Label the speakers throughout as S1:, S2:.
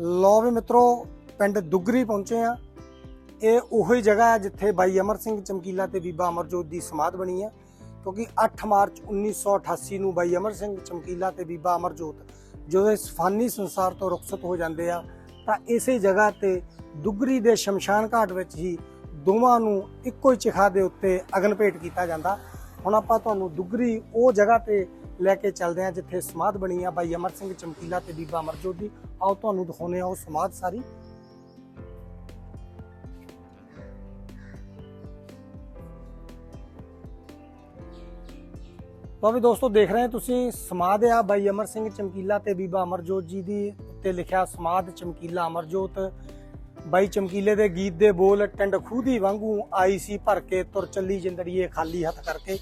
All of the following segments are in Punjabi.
S1: ਲੋ ਵੀ ਮਿੱਤਰੋ, ਪਿੰਡ ਦੁੱਗਰੀ ਪਹੁੰਚੇ ਆ ਇਹ ਉਹੀ ਜਗ੍ਹਾ ਹੈ ਜਿੱਥੇ ਬਾਈ ਅਮਰ ਸਿੰਘ ਚਮਕੀਲਾ ਤੇ ਬੀਬਾ ਅਮਰਜੋਤ ਦੀ ਸਮਾਧ ਬਣੀ ਹੈ। ਕਿਉਂਕਿ 8 ਮਾਰਚ 1988 ਨੂੰ ਬਾਈ ਅਮਰ ਸਿੰਘ ਚਮਕੀਲਾ ਤੇ ਬੀਬਾ ਅਮਰਜੋਤ ਜਦੋਂ ਇਸ ਫਾਨੀ ਸੰਸਾਰ ਤੋਂ ਰੁਖਸਤ ਹੋ ਜਾਂਦੇ ਆ, ਤਾਂ ਇਸੇ ਜਗ੍ਹਾ ਤੇ ਦੁੱਗਰੀ ਦੇ ਸ਼ਮਸ਼ਾਨ ਘਾਟ ਵਿੱਚ ਹੀ ਦੋਵਾਂ ਨੂੰ ਇੱਕੋ ਹੀ ਚਿਖਾ ਦੇ ਉੱਤੇ ਅਗਨ ਭੇਟ ਕੀਤਾ ਜਾਂਦਾ। ਹੁਣ ਆਪਾਂ ਤੁਹਾਨੂੰ ਦੁੱਗਰੀ ਉਹ ਜਗ੍ਹਾ ਤੇ ਲੈ ਕੇ ਚੱਲਦੇ ਆ ਜਿੱਥੇ ਸਮਾਧ ਬਣੀ ਆ ਬਾਈ ਅਮਰ ਸਿੰਘ ਚਮਕੀਲਾ ਤੇ ਬੀਬਾ ਅਮਰਜੋਤ ਦੀ ਆਓ ਤੁਹਾਨੂੰ ਦਿਖਾਉਂਦੇ ਆ ਉਹ ਸਮਾਧ ਸਾਰੀ। ਲਓ ਵੀ ਦੋਸਤੋ, ਦੇਖ ਰਹੇ ਹੋ ਤੁਸੀਂ, ਸਮਾਧ ਆ ਬਾਈ ਅਮਰ ਸਿੰਘ ਚਮਕੀਲਾ ਤੇ ਬੀਬਾ ਅਮਰਜੋਤ ਜੀ ਦੀ ਉੱਤੇ ਲਿਖਿਆ ਸਮਾਧ ਚਮਕੀਲਾ ਅਮਰਜੋਤ। ਬਾਈ ਚਮਕੀਲੇ ਦੇ ਗੀਤ ਦੇ ਬੋਲ ਟੰਡ ਖੂਦੀ ਵਾਂਗੂ ਆਈ ਸੀ ਭਰ ਕੇ ਤੁਰ ਚੱਲੀ ਜਿੰਦੜੀਏ ਖਾਲੀ ਹੱਥ ਕਰਕੇ।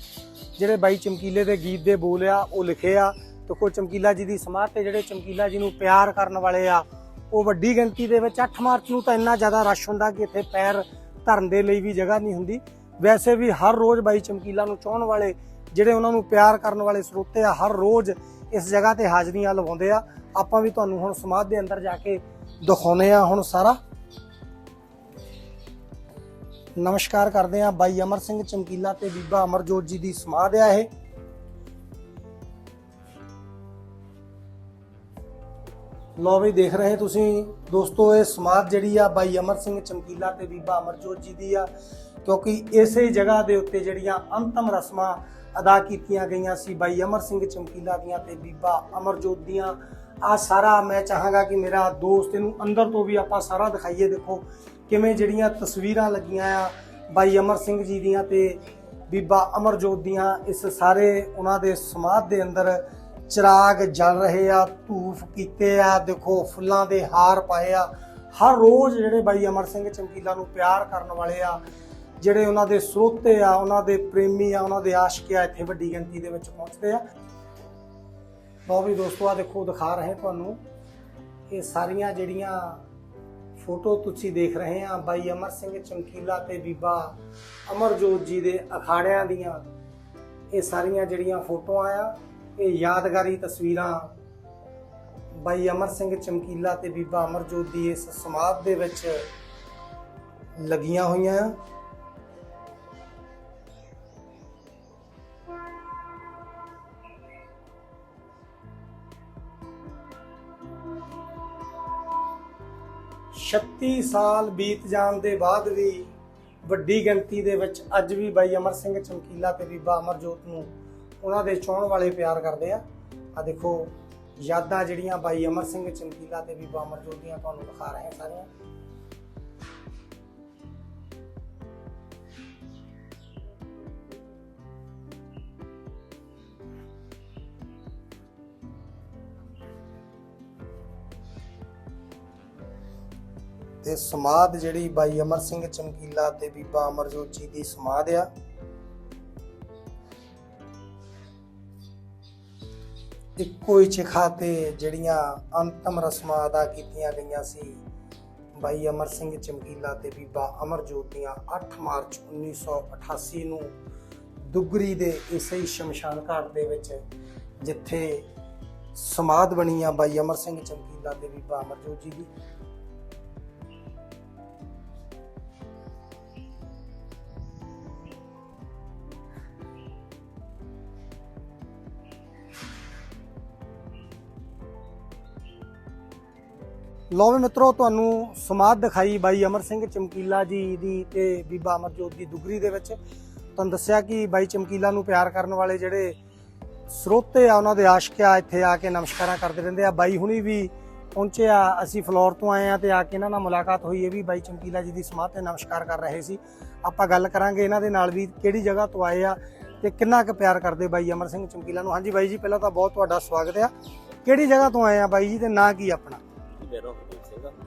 S1: ਜਿਹੜੇ ਬਾਈ ਚਮਕੀਲੇ ਦੇ ਗੀਤ ਦੇ ਬੋਲ ਆ, ਉਹ ਲਿਖੇ ਆ। ਤੇ ਕੋ ਚਮਕੀਲਾ ਜੀ ਦੀ ਸਮਾਧ ਤੇ ਜਿਹੜੇ ਚਮਕੀਲਾ ਜੀ ਨੂੰ ਪਿਆਰ ਕਰਨ ਵਾਲੇ ਆ, ਉਹ ਵੱਡੀ ਗਿਣਤੀ ਦੇ ਵਿੱਚ 8 ਮਾਰਚ ਨੂੰ ਤਾਂ ਇੰਨਾ ਜ਼ਿਆਦਾ ਰਸ਼ ਹੁੰਦਾ ਕਿ ਇੱਥੇ ਪੈਰ ਧਰਨ ਦੇ ਲਈ ਵੀ ਜਗ੍ਹਾ ਨਹੀਂ ਹੁੰਦੀ। ਵੈਸੇ ਵੀ ਹਰ ਰੋਜ਼ ਬਾਈ ਚਮਕੀਲਾ ਨੂੰ ਚਾਹਣ ਵਾਲੇ, ਜਿਹੜੇ ਉਹਨਾਂ ਨੂੰ ਪਿਆਰ ਕਰਨ ਵਾਲੇ ਸਰੋਤੇ ਆ, ਹਰ ਰੋਜ਼ ਇਸ ਜਗ੍ਹਾ ਤੇ ਹਾਜ਼ਰੀਆਂ ਲਵਾਉਂਦੇ ਆ। ਆਪਾਂ ਵੀ ਤੁਹਾਨੂੰ ਹੁਣ ਸਮਾਧ ਦੇ ਅੰਦਰ ਜਾ ਕੇ ਦਿਖਾਉਨੇ ਆ ਹੁਣ ਸਾਰਾ। ਨਮਸਕਾਰ ਕਰਦੇ ਆ ਬਾਈ ਅਮਰ ਸਿੰਘ ਚਮਕੀਲਾ ਤੇ ਬੀਬਾ ਅਮਰਜੋਤ ਜੀ ਦੀ ਸਮਾਧ ਆ ਇਹ। ਲੋ ਵੀ ਦੇਖ ਰਹੇ ਤੁਸੀਂ ਦੋਸਤੋ, ਇਹ ਸਮਾਧ ਜਿਹੜੀ ਆ ਬਾਈ ਅਮਰ ਸਿੰਘ ਚਮਕੀਲਾ ਤੇ ਬੀਬਾ ਅਮਰਜੋਤ ਜੀ ਦੀ ਆ, ਕਿਉਂਕਿ ਇਸੇ ਜਗ੍ਹਾ ਦੇ ਉੱਤੇ ਜਿਹੜੀਆਂ ਅੰਤਮ ਰਸਮਾਂ ਅਦਾ ਕੀਤੀਆਂ ਗਈਆਂ ਸੀ ਬਾਈ ਅਮਰ ਸਿੰਘ ਚਮਕੀਲਾ ਦੀਆਂ ਤੇ ਬੀਬਾ ਅਮਰਜੋਤ ਦੀਆਂ। ਆ ਸਾਰਾ ਮੈਂ ਚਾਹਾਂਗਾ ਕਿ ਮੇਰਾ ਦੋਸਤ ਇਹਨੂੰ ਅੰਦਰ ਤੋਂ ਵੀ ਆਪਾਂ ਸਾਰਾ ਦਿਖਾਈਏ। ਦੇਖੋ ਕਿਵੇਂ ਜਿਹੜੀਆਂ ਤਸਵੀਰਾਂ ਲੱਗੀਆਂ ਆ ਬਾਈ ਅਮਰ ਸਿੰਘ ਜੀ ਦੀਆਂ ਤੇ ਬੀਬਾ ਅਮਰਜੋਤ ਦੀਆਂ, ਇਸ ਸਾਰੇ ਉਹਨਾਂ ਦੇ ਸਮਾਧ ਦੇ ਅੰਦਰ ਚਿਰਾਗ ਜਲ ਰਹੇ ਆ, ਧੂਫ ਕੀਤੇ ਆ, ਦੇਖੋ ਫੁੱਲਾਂ ਦੇ ਹਾਰ ਪਾਏ ਆ। ਹਰ ਰੋਜ਼ ਜਿਹੜੇ ਬਾਈ ਅਮਰ ਸਿੰਘ ਚਮਕੀਲਾ ਨੂੰ ਪਿਆਰ ਕਰਨ ਵਾਲੇ ਆ, ਜਿਹੜੇ ਉਹਨਾਂ ਦੇ ਸਰੋਤੇ ਆ, ਉਹਨਾਂ ਦੇ ਪ੍ਰੇਮੀ ਆ, ਉਹਨਾਂ ਦੇ ਆਸ਼ਕ ਆ, ਇੱਥੇ ਵੱਡੀ ਗਿਣਤੀ ਦੇ ਵਿੱਚ ਪਹੁੰਚਦੇ ਆ। ਲਓ ਵੀ ਦੋਸਤੋ ਆ ਦੇਖੋ, ਦਿਖਾ ਰਹੇ ਤੁਹਾਨੂੰ। ਇਹ ਸਾਰੀਆਂ ਜਿਹੜੀਆਂ ਫੋਟੋ ਤੁਸੀਂ ਦੇਖ ਰਹੇ ਆ, ਬਾਈ ਅਮਰ ਸਿੰਘ ਚਮਕੀਲਾ ਤੇ ਬੀਬਾ ਅਮਰਜੋਤ ਜੀ ਦੇ ਅਖਾੜਿਆਂ ਦੀਆਂ। ਇਹ ਸਾਰੀਆਂ ਜਿਹੜੀਆਂ ਫੋਟੋਆਂ ਆ, ਇਹ ਯਾਦਗਾਰੀ ਤਸਵੀਰਾਂ ਬਾਈ ਅਮਰ ਸਿੰਘ ਚਮਕੀਲਾ ਤੇ ਬੀਬਾ ਅਮਰਜੋਤ ਦੀ ਇਸ ਸਮਾਧ ਦੇ ਵਿੱਚ ਲੱਗੀਆਂ ਹੋਈਆਂ। ਆ ਛੱਤੀ ਸਾਲ ਬੀਤ ਜਾਣ ਦੇ ਬਾਅਦ ਵੀ ਵੱਡੀ ਗਿਣਤੀ ਦੇ ਵਿੱਚ ਅੱਜ ਵੀ ਬਾਈ ਅਮਰ ਸਿੰਘ ਚਮਕੀਲਾ ਤੇ ਬੀਬਾ ਅਮਰਜੋਤ ਨੂੰ ਉਹਨਾਂ ਦੇ ਚਾਹਣ ਵਾਲੇ ਪਿਆਰ ਕਰਦੇ ਆ। ਆ ਦੇਖੋ, ਯਾਦਾਂ ਜਿਹੜੀਆਂ ਬਾਈ ਅਮਰ ਸਿੰਘ ਚਮਕੀਲਾ ਤੇ ਬੀਬਾ ਅਮਰਜੋਤ ਦੀਆਂ ਤੁਹਾਨੂੰ ਦਿਖਾ ਰਹੇ ਸਾਰੀਆਂ ਤੇ ਸਮਾਧ ਜਿਹੜੀ ਬਾਈ ਅਮਰ ਸਿੰਘ ਚਮਕੀਲਾ ਤੇ ਬੀਬਾ ਅਮਰਜੋਤ ਜੀ ਦੀ ਸਮਾਧ ਆ। ਇੱਕੋ ਹੀ ਚਿਖਾ ਤੇ ਜਿਹੜੀਆਂ ਅੰਤਮ ਰਸਮਾਂ ਅਦਾ ਕੀਤੀਆਂ ਗਈਆਂ ਸੀ ਬਾਈ ਅਮਰ ਸਿੰਘ ਚਮਕੀਲਾ ਤੇ ਬੀਬਾ ਅਮਰਜੋਤ ਦੀਆਂ 8 ਮਾਰਚ 1988 ਨੂੰ ਦੁੱਗਰੀ ਦੇ ਇਸੇ ਹੀ ਸ਼ਮਸ਼ਾਨ ਘਾਟ ਦੇ ਵਿੱਚ ਜਿੱਥੇ ਸਮਾਧ ਬਣੀ ਆ ਬਾਈ ਅਮਰ ਸਿੰਘ ਚਮਕੀਲਾ ਤੇ ਬੀਬਾ ਅਮਰਜੋਤ ਜੀ ਦੀ। ਲਓ ਵੀ ਮਿੱਤਰੋ, ਤੁਹਾਨੂੰ ਸਮਾਧ ਦਿਖਾਈ ਬਾਈ ਅਮਰ ਸਿੰਘ ਚਮਕੀਲਾ ਜੀ ਦੀ ਤੇ ਬੀਬਾ ਅਮਰਜੋਤ ਦੀ ਦੁਗਰੀ ਦੇ ਵਿੱਚ। ਤੁਹਾਨੂੰ ਦੱਸਿਆ ਕਿ ਬਾਈ ਚਮਕੀਲਾ ਨੂੰ ਪਿਆਰ ਕਰਨ ਵਾਲੇ ਜਿਹੜੇ ਸਰੋਤੇ ਆ, ਉਹਨਾਂ ਦੇ ਆਸ਼ਕ ਆ, ਇੱਥੇ ਆ ਕੇ ਨਮਸਕਾਰਾਂ ਕਰਦੇ ਰਹਿੰਦੇ ਆ। ਬਾਈ ਹੁਣੀ ਵੀ ਪਹੁੰਚੇ ਆ, ਅਸੀਂ ਫਲੋਰ ਤੋਂ ਆਏ ਆ ਤੇ ਆ ਕੇ ਇਹਨਾਂ ਨਾਲ ਮੁਲਾਕਾਤ ਹੋਈ। ਇਹ ਵੀ ਬਾਈ ਚਮਕੀਲਾ ਜੀ ਦੀ ਸਮਾਧ ਤੇ ਨਮਸਕਾਰ ਕਰ ਰਹੇ ਸੀ। ਆਪਾਂ ਗੱਲ ਕਰਾਂਗੇ ਇਹਨਾਂ ਦੇ ਨਾਲ ਵੀ ਕਿਹੜੀ ਜਗ੍ਹਾ ਤੋਂ ਆਏ ਆ ਤੇ ਕਿੰਨਾ ਕੁ ਪਿਆਰ ਕਰਦੇ ਬਾਈ ਅਮਰ ਸਿੰਘ ਚਮਕੀਲਾ ਨੂੰ। ਹਾਂਜੀ ਬਾਈ ਜੀ, ਪਹਿਲਾਂ ਤਾਂ ਬਹੁਤ ਤੁਹਾਡਾ ਸਵਾਗਤ ਆ। ਕਿਹੜੀ ਜਗ੍ਹਾ ਤੋਂ ਆਏ ਆ ਬਾਈ ਜੀ ਤੇ ਨਾਂ ਕੀ ਆਪਣਾ?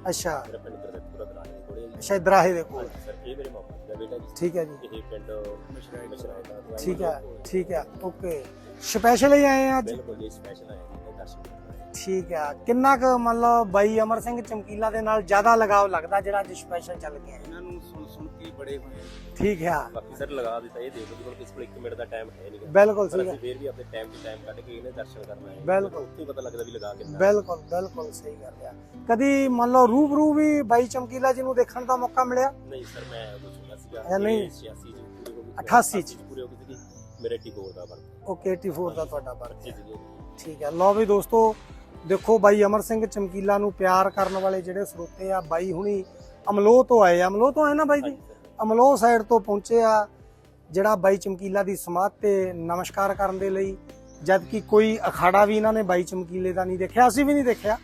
S1: ਅੱਛਾ।
S2: ਮੇਰਾ ਪਿੰਡ ਗੁਰਦੇਵਪੁਰਾ ਦਰਾਹੇ ਦੇ ਕੋਲੇ
S1: ਅੱਛਾ ਇਦਰਾਹੇ ਦੇ ਕੋਲ।
S2: ਹਾਂਜੀ ਸਰ ਇਹ ਮੇਰੇ ਮਾਮਾ ਜੀ ਦਾ ਬੇਟਾ ਜੀ।
S1: ਠੀਕ ਹੈ ਜੀ।
S2: ਇਹ ਪਿੰਡ ਮਸ਼ਰਾਈ ਮਸ਼ਰਾਈ ਦਾ ਦਰਾਹੇ
S1: ਠੀਕ ਹੈ। ਠੀਕ ਹੈ ਓਕੇ। ਸਪੈਸ਼ਲ ਹੀ ਆਏ ਆ ਅੱਜ?
S2: ਬਿਲਕੁਲ ਜੀ ਸਪੈਸ਼ਲ ਆਇਆ ਜੀ ਆਏ।
S1: ਠੀਕ ਹੈ ਕਿੰਨਾ ਕੁ ਮਤਲਬ ਬਾਈ ਅਮਰ ਸਿੰਘ ਚਮਕੀਲਾ ਦੇ ਨਾਲ ਜ਼ਿਆਦਾ ਲਗਾਵ ਲੱਗਦਾ ਜਿਹੜਾ ਅੱਜ ਸਪੈਸ਼ਲ ਚੱਲ ਆਏ
S3: ਇਹਨਾਂ ਨੂੰ ਸੁਣ ਸੁਣ ਕੇ ਹੀ ਬੜੇ ਹੋਏ
S1: ਠੀਕ ਹੈ
S2: ਬਾਕੀ ਸਰ ਲਗਾ ਦਿੱਤਾ ਇਹ ਦੇਖੋ ਹੁਣ ਕਿਸੇ ਕੋਲ 1 ਮਿੰਟ ਦਾ ਟਾਈਮ ਹੈ ਨਹੀਂ
S1: ਬਿਲਕੁਲ
S2: ਪਰ
S1: ਸਹੀ
S2: ਅਸੀਂ
S1: ਹੈ
S2: ਫੇਰ ਵੀ ਆਪਣੇ ਟਾਈਮ ਤੋਂ ਟਾਈਮ ਕੱਢ ਕੇ ਇਹਨੇ ਦਰਸ਼ਨ ਕਰਨਾ ਹੈ।
S1: ਬਿਲਕੁਲ।
S2: ਉੱਥੇ ਪਤਾ ਲੱਗਦਾ ਵੀ ਲਗਾ ਕਿੰਨਾ।
S1: ਬਿਲਕੁਲ ਬਿਲਕੁਲ ਸਹੀ ਗੱਲ ਆ। ਕਦੀ ਮੰਨ ਲਓ ਰੂਬਰੂ ਵੀ ਬਾਈ ਚਮਕੀਲਾ ਜੀ ਨੂੰ ਦੇਖਣ ਦਾ ਮੌਕਾ ਮਿਲਿਆ?
S2: ਨਹੀਂ ਸਰ ਮੈਂ ਉਦੋਂ ਸੁਣਿਆ ਸੀਗਾ
S1: ਇਹ ਨਹੀਂ।
S2: 86 ਚ ਪੂਰੀ ਹੋ ਗਈ
S1: 88 ਚ।
S2: ਪੂਰੀ ਹੋ ਗਈ ਸੀ ਮੇਰੇ 84 ਦਾ ਬਰਥ
S1: ਓਕੇ 84 ਦਾ ਤੁਹਾਡਾ ਬਰਥ
S2: ਜੀ
S1: ਹੈ
S2: ਜੀ
S1: ਠੀਕ ਹੈ ਲਓ ਵੀ ਦੋਸਤੋ ਦੇਖੋ ਬਾਈ ਅਮਰ ਸਿੰਘ ਚਮਕੀਲਾ ਨੂੰ ਪਿਆਰ ਕਰਨ ਵਾਲੇ ਜਿਹੜੇ ਸਰੋਤੇ ਆ ਬਾਈ ਹੁਣੀ ਅਮਲੋਹ ਤੋਂ ਆਏ ਆ। ਅਮਲੋਹ ਤੋਂ ਆਏ ਨਾ ਬਾਈ ਜੀ? ਅਮਲੋਹ ਸਾਈਡ ਤੋਂ ਪਹੁੰਚੇ ਆ ਜਿਹੜਾ ਬਾਈ ਚਮਕੀਲਾ ਦੀ ਸਮਾਧ ਤੇ ਨਮਸਕਾਰ ਕਰਨ ਦੇ ਲਈ ਜਦ ਕਿ ਕੋਈ ਅਖਾੜਾ ਵੀ ਇਹਨਾਂ ਨੇ ਬਾਈ ਚਮਕੀਲੇ ਦਾ ਨਹੀਂ ਦੇਖਿਆ ਅਸੀਂ ਵੀ ਨਹੀਂ ਦੇਖਿਆ।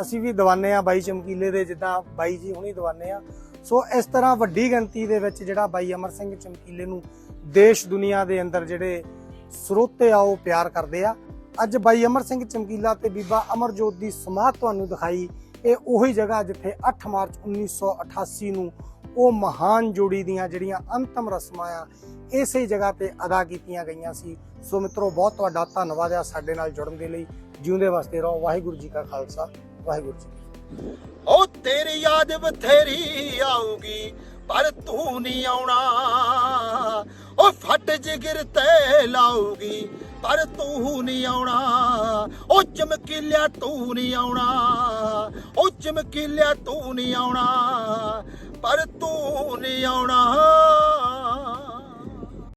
S1: ਅਸੀਂ ਵੀ ਦੀਵਾਨੇ ਆ ਬਾਈ ਚਮਕੀਲੇ ਦੇ ਜਿੱਦਾਂ ਬਾਈ ਜੀ ਹੁਣੀ ਦੀਵਾਨੇ ਆ। ਸੋ ਇਸ ਤਰ੍ਹਾਂ ਵੱਡੀ ਗਿਣਤੀ ਦੇ ਵਿੱਚ ਜਿਹੜਾ ਬਾਈ ਅਮਰ ਸਿੰਘ ਚਮਕੀਲੇ ਨੂੰ ਦੇਸ਼ ਦੁਨੀਆ ਦੇ ਅੰਦਰ ਜਿਹੜੇ ਸਰੋਤੇ ਆ ਉਹ ਪਿਆਰ ਕਰਦੇ ਆ। ਅੱਜ ਬਾਈ ਅਮਰ ਸਿੰਘ ਚਮਕੀਲਾ ਤੇ ਬੀਬਾ ਅਮਰਜੋਤ ਦੀ ਸਮਾਧ ਤੁਹਾਨੂੰ ਦਿਖਾਈ। ਇਹ ਉਹੀ ਜਗ੍ਹਾ ਜਿੱਥੇ 8 ਮਾਰਚ 1988 ਨੂੰ ਉਹ ਮਹਾਨ ਜੋੜੀ ਦੀਆਂ ਜਿਹੜੀਆਂ ਅੰਤਮ ਰਸਮਾਂ ਆ, ਇਸੇ ਜਗ੍ਹਾ ਤੇ ਅਦਾ ਕੀਤੀਆਂ ਗਈਆਂ ਸੀ। ਸੋ ਮਿੱਤਰੋ, ਬਹੁਤ ਤੁਹਾਡਾ ਧੰਨਵਾਦ ਆ ਸਾਡੇ ਨਾਲ ਜੁੜਨ ਦੇ ਲਈ। ਜਿਉਂਦੇ ਵਾਸਤੇ ਰਹੋ। ਵਾਹਿਗੁਰੂ ਜੀ ਕਾ ਖਾਲਸਾ। ਵਾਹਿਗੁਰੂ ਜੀ
S3: ਉਹ ਤੇਰੀ ਯਾਦ ਬਥੇਰੀ ਆਊਗੀ, ਪਰ ਤੂੰ ਨਹੀਂ ਆਉਣਾ। ਉਹ ਫੱਟ ਜਿਗਰ ਤੇ ਲਾਊਗੀ। ਪਰ ਤੂੰ ਨਹੀਂ ਆਉਣਾ। ਉਹ ਚਮਕੀਲਿਆ ਤੂੰ ਨਹੀਂ ਆਉਣਾ। ਉਹ ਚਮਕੀਲਿਆ ਤੂੰ ਨਹੀਂ ਆਉਣਾ। ਪਰ ਤੂੰ ਨਹੀਂ ਆਉਣਾ।